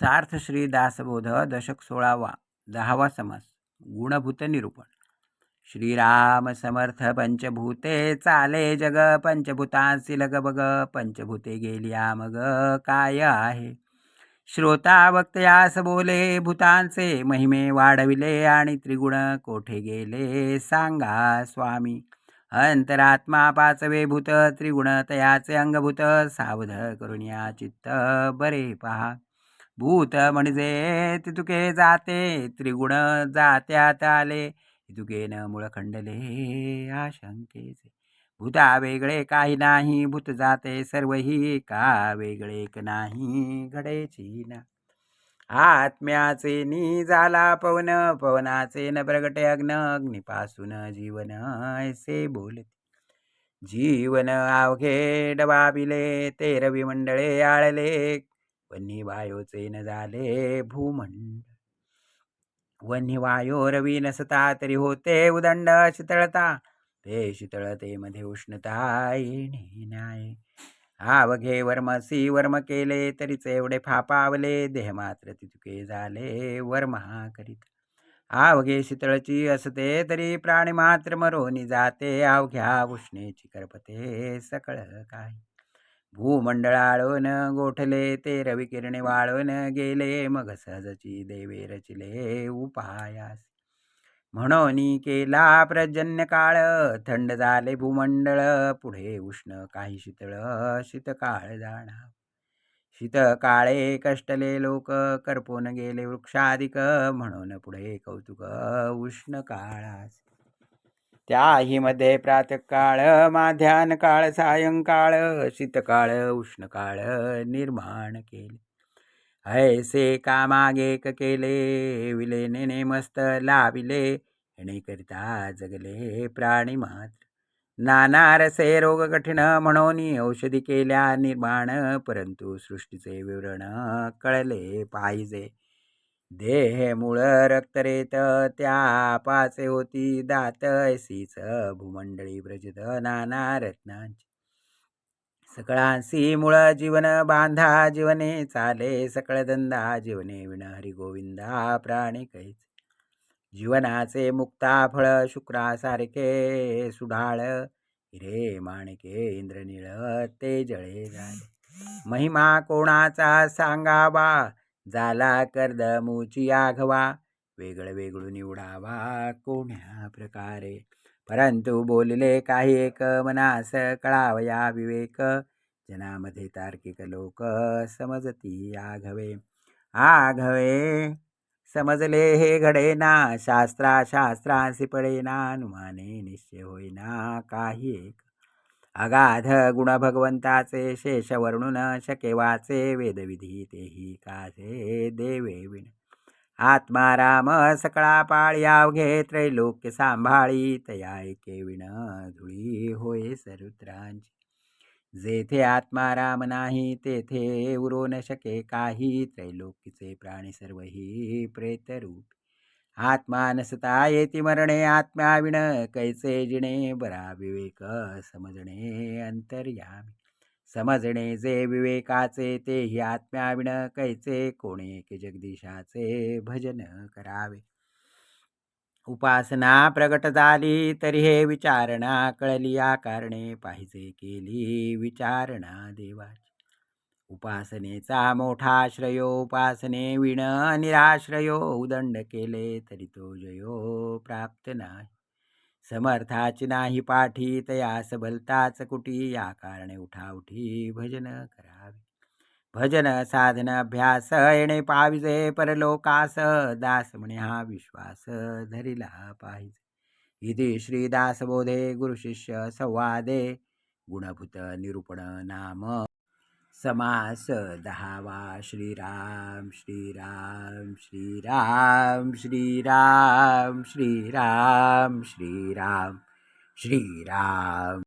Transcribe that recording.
सार्थ श्री दासबोध दशक सोळावा दहावा समास गुणभूत निरूपण. श्रीराम समर्थ पंचभूते चाले जग पंचभूतांसी लग बग पंचभूते गेली मग काय आहे? श्रोता वक्तयास बोले भूतांचे महिमे वाढविले आणि त्रिगुण कोठे गेले? सांगा स्वामी. अंतरात्मा पाचवे भूत त्रिगुण तयाचे अंगभूत सावध करून या चित्त बरे पहा. भूत म्हणजे तितुके जाते त्रिगुण जात्यात आले इतुकेन मुळ खंडले आशंकेचे. भूता वेगळे काही नाही भूत जाते सर्वही का वेगळे नाही घडेची ना. आत्म्याचे नि झाला पवन पवनाचे न प्रगटे अग्न अग्निपासून जीवन ऐसे बोलते. जीवन अवघे डबाबिले ते रवी मंडळे आळले वन्ही वायोचे न झाले भूमंड वन्ही वायो रवी नसता तरी होते उदंड शीतळता ते शीतळतेमध्ये उष्णता येणे आवघे अवघे वर्मसी वर्म केले तरीच एवढे फापावले देह मात्र तितके झाले वर्मा करीत। आवघे शीतळची असते तरी प्राणी मात्र मरोनी जाते अवघ्या उष्णेची करपते सकळ काही। भूमंडळाळून गोठले ते रविकिरणे वाळून गेले मग सहजची देवे रचिले उपायास. म्हणून केला पर्जन्य काळ थंड झाले भूमंडळ पुढे उष्ण काही शीतळ शीतकाळ जाणार शीतकाळे कष्टले लोक करपून गेले वृक्षाधिक म्हणून पुढे कौतुक उष्ण काळास. त्याही मध्ये प्रातकाळ माध्यान काळ सायंकाळ शीतकाळ उष्णकाळ निर्माण केले. ऐसे कामागेक केले विलेने मस्त लाविले येणेकरिता जगले प्राणी मात्र. नाना रसे रोग कठीण म्हणून औषधी केल्या निर्माण परंतु सृष्टीचे विवरण कळले पाहिजे. देह मूळ रक्तरेत त्या पाचे होती दात भूमंडळी ब्रजित नाना रत्नांची. सकळांसी मूळ जीवन बांधा जीवने चाले सकळ धंदा जीवने विण हरी गोविंदा प्राणी कैच. जीवनाचे मुक्ता फळ शुक्रासारखे सुढाळ हिरे माणके इंद्रनीळ ते जळे झाले महिमा कोणाचा सांगावा? झाला कर्दमुची आघवा. वेगळ वेगळं निवडावा कोण्या प्रकारे. परंतु बोलले काही एक मनास कळावया विवेक. जनामध्ये तार्किक लोक समजती आघवे. आघवे समजले हे घडेना. शास्त्रा शास्त्रांसी पडेना. अनुमाने निश्चय होईना. काही एक अगाध गुण भगवंताचे शेष वर्णून शके वाचे वेदविधी तेही कासे देवे विण. आत्मा राम सकळा पाळ्या अवघे त्रैलोक्य सांभाळी तया एके विण धुळी होय सरुद्रांची. जेथे आत्मा राम नाही तेथे उरो न शके काही त्रैलोकीचे प्राणी सर्वही प्रेतरूप. आत्मानसता येती मरणे आत्म्याविण कैसे जिणे बरा विवेक समजणे अंतर्यामी. समजणे जे विवेकाचे तेही आत्म्याविण कैचे कोणे की जगदीशाचे भजन करावे. उपासना प्रगट झाली तरी हे विचारणा कळली या कारणे पाहिजे केली विचारणा देवाची. उपासनेचा मोठा श्रयो उपासने विण निराश्रयो उदंड केले तरी तो जयो प्राप्त नाही. समर्थाची नाही पाठी तया भलताच कुटी या कारणे उठाउठी भजन करावे. भजन साधन अभ्यास येणे पाविजे परलोकास दास म्हणे हा विश्वास धरिला पाहिजे. इति श्रीदासबोधे गुरुशिष्य संवादे गुणभूत निरूपण नाम समास दहावा श्रीराम श्रीराम श्रीराम श्रीराम श्रीराम श्रीराम श्रीराम।